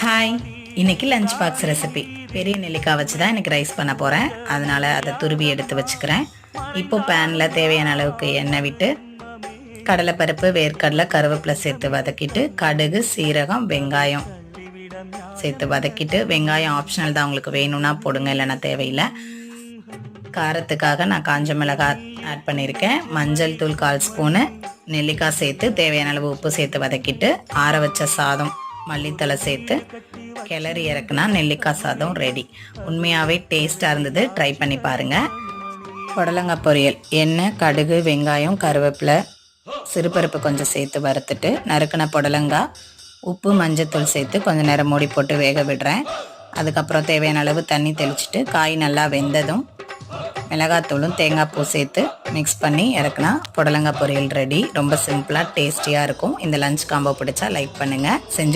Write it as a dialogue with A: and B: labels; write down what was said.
A: Hi இன்னைக்கு lunch box recipe பெரிய நெல்லிக்காய் வச்சு தான் எனக்கு ரைஸ் பண்ண போகிறேன் அதனால் அதை துருவி எடுத்து வச்சுக்கிறேன். இப்போ பேனில் தேவையான அளவுக்கு எண்ணெய் விட்டு கடலைப்பருப்பு வேர்க்கடலை கருவேப்பிலை சேர்த்து வதக்கிட்டு கடுகு சீரகம் வெங்காயம் சேர்த்து வதக்கிட்டு வெங்காயம் ஆப்ஷனல் தான் உங்களுக்கு வேணும்னா போடுங்க இல்லைன்னா தேவையில்லை. காரத்துக்காக நான் காஞ்ச மிளகாய் ஆட் பண்ணியிருக்கேன். மஞ்சள் தூள் கால் ஸ்பூனு நெல்லிக்காய் சேர்த்து தேவையான அளவு உப்பு சேர்த்து வதக்கிட்டு ஆற வச்ச சாதம் மல்லித்தலை சேர்த்து கிளறி இறக்குனா நெல்லிக்காய் சாதம் ரெடி உண்மையாகவே டேஸ்ட்டாக இருந்தது. ட்ரை பண்ணி பாருங்கள் புடலங்காய் பொரியல். எண்ணெய் கடுகு வெங்காயம் கருவேப்பிலை சிறுபருப்பு கொஞ்சம் சேர்த்து வறுத்துட்டு நறுக்கின புடலங்காய் உப்பு மஞ்சத்தூள் சேர்த்து கொஞ்சம் நேரம் மூடி போட்டு வேக விடுறேன். அதுக்கப்புறம் தேவையான அளவு தண்ணி தெளிச்சுட்டு காய் நல்லா வெந்ததும் மிளகாத்தூளும் தேங்காய் பூ சேர்த்து மிக்ஸ் பண்ணி இறக்குனா புடலங்காய் பொரியல் ரெடி ரொம்ப சிம்பிளாக டேஸ்டியாக இருக்கும். இந்த லஞ்ச் காம்போ பிடிச்சா லைக் பண்ணுங்கள் செஞ்சு